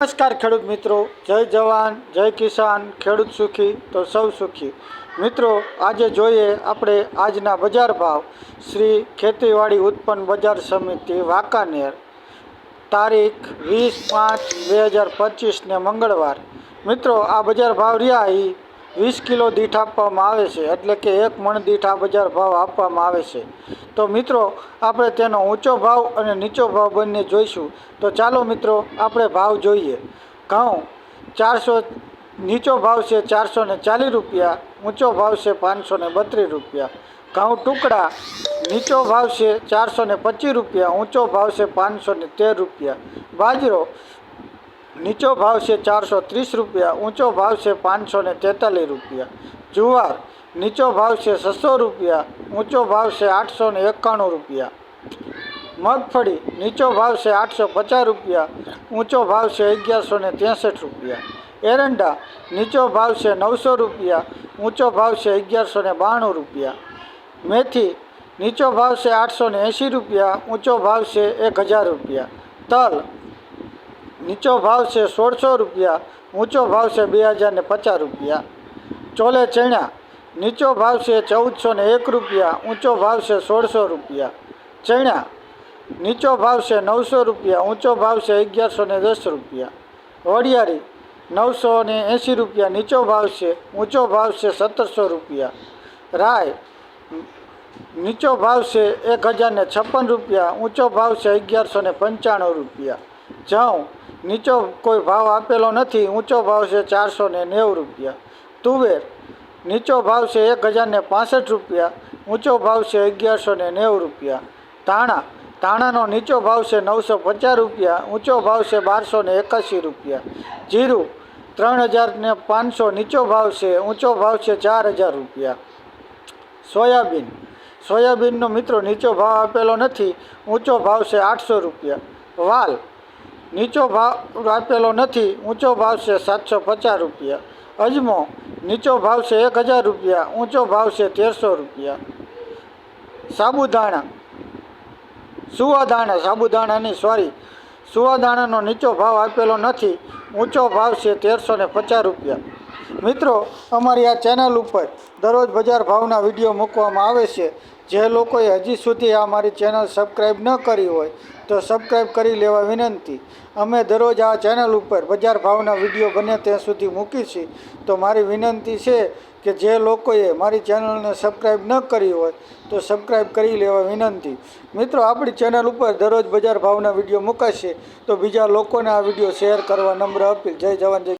નમસ્કાર ખેડૂત મિત્રો, જય જવાન, જય કિસાન, ખેડૂત સુખી તો સૌ સુખી. મિત્રો, આજે જોઈએ આપણે આજના બજાર ભાવ. શ્રી ખેતીવાડી ઉત્પન્ન બજાર સમિતિ, વાંકાનેર. તારીખ વીસ પાંચ બે હજાર પચીસને મંગળવાર. મિત્રો, આ બજાર ભાવ રહ્યા એ વીસ કિલો દીઠ આપવામાં આવે છે, એટલે કે એક મણ દીઠ આ બજાર ભાવ આપવામાં આવે છે. તો મિત્રો, આપણે તેનો ઊંચો ભાવ અને નીચો ભાવ બંને જોઈશું. તો ચાલો મિત્રો, આપણે ભાવ જોઈએ. ઘઉં ચારસો, નીચો ભાવ છે ચારસો ને ચાલીસ રૂપિયા, ઊંચો ભાવ છે પાંચસો ને બત્રીસ રૂપિયા. ઘઉં ટુકડા, નીચો ભાવ છે ચારસો ને પચીસ રૂપિયા, ઊંચો ભાવ છે પાંચસો ને તેર રૂપિયા. બાજરો નીચો ભાવ છે ચારસો ત્રીસ રૂપિયા ઊંચો ભાવ છે પાંચસો ને તેતાલીસ રૂપિયા જુવાર નીચો ભાવ છે છસો રૂપિયા ઊંચો ભાવ છે આઠસો ને એકાણું રૂપિયા મગફળી નીચો ભાવ છે આઠસો પચાસ રૂપિયા ઊંચો ભાવ છે અગિયારસો ને ત્રેસઠ રૂપિયા એરંડા નીચો ભાવ છે નવસો રૂપિયા ઊંચો ભાવ છે અગિયારસો ને બાણું રૂપિયા મેથી નીચો ભાવ છે આઠસો ને એંશી રૂપિયા ઊંચો ભાવ છે એક હજાર રૂપિયા તલ નીચો ભાવ છે સોળસો રૂપિયા ઊંચો ભાવ છે બે હજાર ને પચાસ રૂપિયા ચોલે ચણા નીચો ભાવ છે ચૌદસો ને એક રૂપિયા ઊંચો ભાવ છે સોળસો રૂપિયા ચણા નીચો ભાવ છે નવસો રૂપિયા ઊંચો ભાવ છે અગિયારસો ને દસ રૂપિયા વડિયારી નવસો ને એંશી રૂપિયા નીચો ભાવ છે ઊંચો ભાવ છે સત્તરસો રૂપિયા રાય નીચો ભાવ છે એક હજાર ને છપ્પન રૂપિયા ઊંચો ભાવ છે અગિયારસો ને પંચાણું રૂપિયા જઉં, નીચો કોઈ ભાવ આપેલો નથી, ઊંચો ભાવ છે ચારસો ને નેવું રૂપિયા. તુવેર, નીચો ભાવ છે એક હજારને પાસઠ રૂપિયા, ઊંચો ભાવ છે અગિયારસો ને નેવું રૂપિયા. ધાણા, ધાણાનો નીચો ભાવ છે નવસો પચાસ રૂપિયા, ઊંચો ભાવ છે બારસો ને એકાસી રૂપિયા. જીરું, ત્રણ હજાર ને પાંચસો નીચો ભાવ છે, ઊંચો ભાવ છે ચાર હજાર રૂપિયા. સોયાબીન, સોયાબીનનો મિત્રો નીચો ભાવ આપેલો નથી, ઊંચો ભાવ છે આઠસો રૂપિયા. વાલ નીચો ભાવ આપેલો નથી, ઊંચો ભાવ છે સાતસો પચાસ રૂપિયા. અજમો, નીચો ભાવ છે એક હજાર રૂપિયા, ઊંચો ભાવ છે તેરસો રૂપિયા. સાબુદાણા, સુવાદાણા, સાબુદાણાની સોરી સુવાદાણાનો નીચો ભાવ આપેલો નથી, ઊંચો ભાવ છે તેરસો ને પચાસ રૂપિયા. મિત્રો, અમારી આ ચેનલ ઉપર દરરોજ બજાર ભાવના વીડિયો મૂકવામાં આવે છે. જે લોકોએ હજી સુધી આ મારી ચેનલ સબસ્ક્રાઈબ ન કરી હોય, તો સબસ્ક્રાઈબ કરી લેવા વિનંતી. અમે દરરોજ આ ચેનલ ઉપર બજાર ભાવના વીડિયો બને ત્યાં સુધી મૂકી છીએ તો મારી વિનંતી છે કે જે લોકોએ મારી ચેનલને સબસ્ક્રાઈબ ન કરી હોય, તો સબસ્ક્રાઈબ કરી લેવા વિનંતી. મિત્રો, આપણી ચેનલ ઉપર દરરોજ બજાર ભાવના વીડિયો મૂકાશે, તો બીજા લોકોને આ વીડિયો શેર કરવા નમ્ર અપીલ. જય જવાન, જય